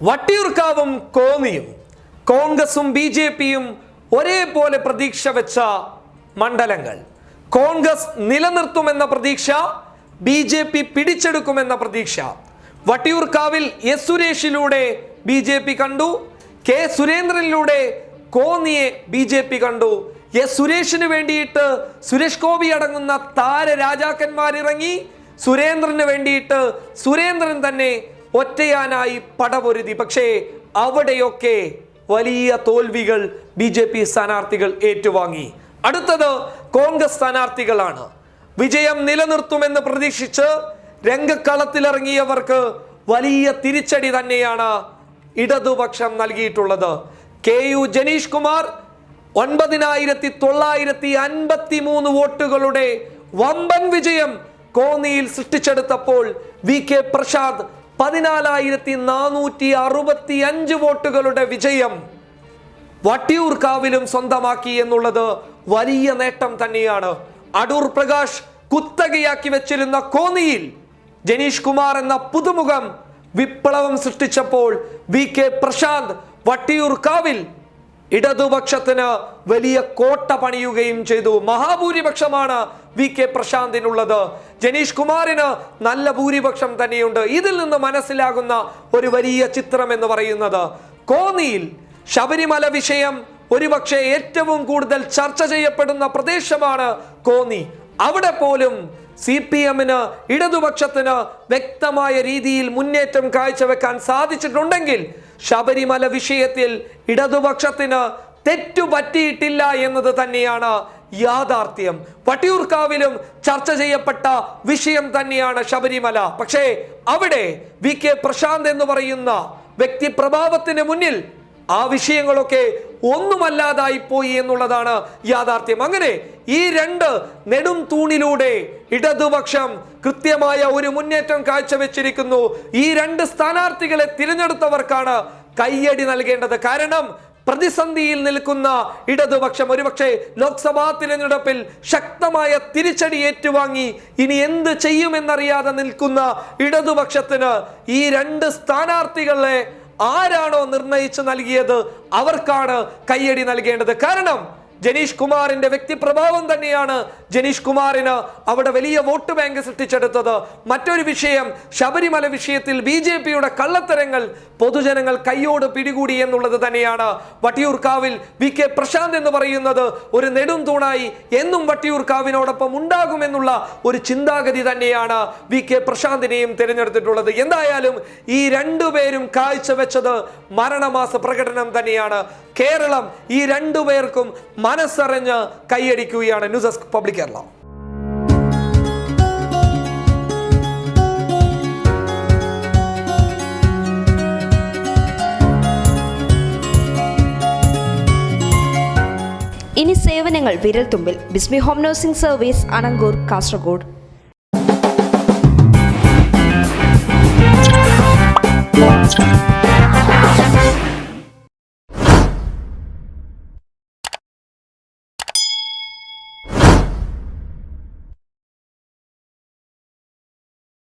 വട്ടിയൂർക്കാവും കോന്നിയും കോൺഗ്രസും B J പിയും ഒരേപോലെ പ്രതീക്ഷ വെച്ച മണ്ഡലങ്ങൾ. കോൺഗ്രസ് നിലനിർത്തുമെന്ന പ്രതീക്ഷ ബി ജെ പി പിടിച്ചെടുക്കുമെന്ന പ്രതീക്ഷ. വട്ടിയൂർക്കാവിൽ എസ് സുരേഷിലൂടെ ബി ജെ പി കണ്ടു കെ സുരേന്ദ്രനിലൂടെ കോന്നിയെ ബി ജെ പി കണ്ടു. എസ് സുരേഷിന് വേണ്ടിയിട്ട് സുരേഷ് ഗോപി അടങ്ങുന്ന താര രാജാക്കന്മാരിറങ്ങി സുരേന്ദ്രന് വേണ്ടിയിട്ട് സുരേന്ദ്രൻ തന്നെ ഒറ്റയാനായി പടപൊരുതി. പക്ഷേ അവിടെയൊക്കെ വലിയ തോൽവികൾ ബി ജെ പി സ്ഥാനാർത്ഥികൾ ഏറ്റുവാങ്ങി. അടുത്തത് കോൺഗ്രസ് സ്ഥാനാർത്ഥികളാണ്. വിജയം നിലനിർത്തുമെന്ന് പ്രതീക്ഷിച്ച് രംഗക്കളത്തിലിറങ്ങിയവർക്ക് വലിയ തിരിച്ചടി തന്നെയാണ് ഇടതുപക്ഷം നൽകിയിട്ടുള്ളത്. കെ യു ജനീഷ് കുമാർ ഒൻപതിനായിരത്തി തൊള്ളായിരത്തി അൻപത്തി മൂന്ന് വോട്ടുകളുടെ വമ്പൻ വിജയം കോന്നിയിൽ സൃഷ്ടിച്ചെടുത്തപ്പോൾ വി കെ പ്രസാദ് പതിനാലായിരത്തി നാനൂറ്റി അറുപത്തി അഞ്ച് വോട്ടുകളുടെ വിജയം വട്ടിയൂർക്കാവിലും സ്വന്തമാക്കി എന്നുള്ളത് വലിയ നേട്ടം തന്നെയാണ്. അടൂർ പ്രകാശ് കുത്തകയാക്കി വെച്ചിരുന്ന കോന്നിയിൽ ജനീഷ് കുമാർ എന്ന പുതുമുഖം വിപ്ലവം സൃഷ്ടിച്ചപ്പോൾ വി കെ പ്രശാന്ത് വട്ടിയൂർക്കാവിൽ ഇടതുപക്ഷത്തിന് വലിയ കോട്ട പണിയുകയും ചെയ്തു. മഹാഭൂരിപക്ഷമാണ് വി കെ പ്രശാന്തിനുള്ളത്. ജനീഷ് കുമാറിന് നല്ല ഭൂരിപക്ഷം തന്നെയുണ്ട്. ഇതിൽ നിന്ന് മനസ്സിലാകുന്ന ഒരു വലിയ ചിത്രം എന്ന് പറയുന്നത് കോന്നിയിൽ ശബരിമല വിഷയം ഒരുപക്ഷെ ഏറ്റവും കൂടുതൽ ചർച്ച ചെയ്യപ്പെടുന്ന പ്രദേശമാണ് കോന്നി. അവിടെ പോലും സി പി എമ്മിന് ഇടതുപക്ഷത്തിന് വ്യക്തമായ രീതിയിൽ മുന്നേറ്റം കാഴ്ചവെക്കാൻ സാധിച്ചിട്ടുണ്ടെങ്കിൽ ശബരിമല വിഷയത്തിൽ ഇടതുപക്ഷത്തിന് തെറ്റുപറ്റിയിട്ടില്ല എന്നത് തന്നെയാണ് യാഥാർത്ഥ്യം. വട്ടിയൂർക്കാവിലും ചർച്ച ചെയ്യപ്പെട്ട വിഷയം തന്നെയാണ് ശബരിമല. പക്ഷേ അവിടെ വി കെ പ്രശാന്ത് എന്ന് പറയുന്ന വ്യക്തി പ്രഭാവത്തിന് മുന്നിൽ ആ വിഷയങ്ങളൊക്കെ ഒന്നുമല്ലാതായി പോയി എന്നുള്ളതാണ് യാഥാർത്ഥ്യം. അങ്ങനെ ഈ രണ്ട് നെടും തൂണിലൂടെ ഇടതുപക്ഷം കൃത്യമായ ഒരു മുന്നേറ്റം കാഴ്ചവെച്ചിരിക്കുന്നു. ഈ രണ്ട് സ്ഥാനാർത്ഥികളെ തിരഞ്ഞെടുത്തവർക്കാണ് കയ്യടി നൽകേണ്ടത്. കാരണം പ്രതിസന്ധിയിൽ നിൽക്കുന്ന ഇടതുപക്ഷം ഒരുപക്ഷെ ലോക്സഭാ തിരഞ്ഞെടുപ്പിൽ ശക്തമായ തിരിച്ചടി ഏറ്റുവാങ്ങി ഇനി എന്ത് ചെയ്യുമെന്നറിയാതെ നിൽക്കുന്ന ഇടതുപക്ഷത്തിന് ഈ രണ്ട് സ്ഥാനാർത്ഥികളെ ആരാണോ നിർണയിച്ചു നൽകിയത് അവർക്കാണ് കയ്യടി നൽകേണ്ടത്. കാരണം ജനീഷ് കുമാറിന്റെ വ്യക്തിപ്രഭാവം തന്നെയാണ് ജനീഷ് കുമാറിന് അവിടെ വലിയ വോട്ട് ബാങ്ക് സൃഷ്ടിച്ചെടുത്തത്. മറ്റൊരു വിഷയം ശബരിമല വിഷയത്തിൽ ബി ജെ പിയുടെ കള്ളത്തരങ്ങൾ പൊതുജനങ്ങൾ കയ്യോട് പിടികൂടി എന്നുള്ളത് തന്നെയാണ്. വട്ടിയൂർക്കാവിൽ വി കെ പ്രശാന്ത് എന്ന് പറയുന്നത് ഒരു നെടും തൂണായി എന്നും വട്ടിയൂർക്കാവിനോടൊപ്പം ഉണ്ടാകുമെന്നുള്ള ഒരു ചിന്താഗതി തന്നെയാണ് വി കെ പ്രശാന്തിനെയും തിരഞ്ഞെടുത്തിട്ടുള്ളത്. എന്തായാലും ഈ രണ്ടുപേരും കാഴ്ചവെച്ചത് മരണമാസ പ്രകടനം തന്നെയാണ്. കേരളം ഈ രണ്ടുപേർക്കും മനസ്സറിഞ്ഞ് കൈയടിക്കുകയാണ് ന്യൂസ് ഡെസ്ക് പബ്ലിക് കേരള. ഇനി സേവനങ്ങൾ വിരൽത്തുമ്പിൽ. Bismi home nursing service Anangoor Kasaragod.